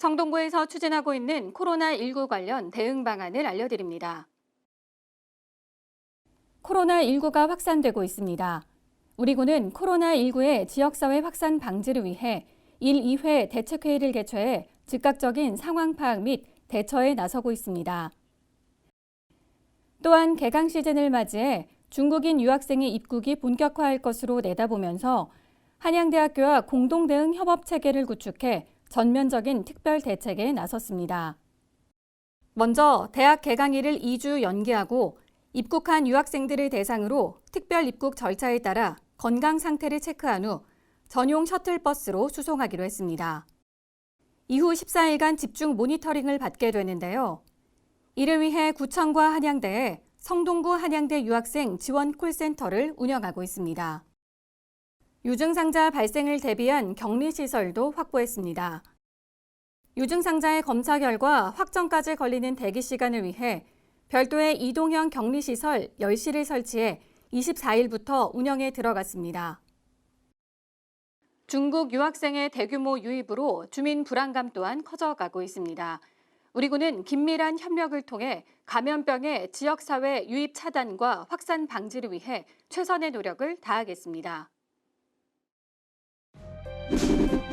성동구에서 추진하고 있는 코로나19 관련 대응 방안을 알려드립니다. 코로나19가 확산되고 있습니다. 우리 군은 코로나19의 지역사회 확산 방지를 위해 1, 2회 대책회의를 개최해 즉각적인 상황 파악 및 대처에 나서고 있습니다. 또한 개강 시즌을 맞이해 중국인 유학생의 입국이 본격화할 것으로 내다보면서 한양대학교와 공동대응 협업 체계를 구축해 전면적인 특별 대책에 나섰습니다. 먼저 대학 개강일을 2주 연기하고 입국한 유학생들을 대상으로 특별 입국 절차에 따라 건강 상태를 체크한 후 전용 셔틀버스로 수송하기로 했습니다. 이후 14일간 집중 모니터링을 받게 되는데요. 이를 위해 구청과 한양대에 성동구 한양대 유학생 지원 콜센터를 운영하고 있습니다. 유증상자 발생을 대비한 격리시설도 확보했습니다. 유증상자의 검사 결과 확정까지 걸리는 대기 시간을 위해 별도의 이동형 격리시설 10시를 설치해 24일부터 운영에 들어갔습니다. 중국 유학생의 대규모 유입으로 주민 불안감 또한 커져가고 있습니다. 우리 군은 긴밀한 협력을 통해 감염병의 지역사회 유입 차단과 확산 방지를 위해 최선의 노력을 다하겠습니다. you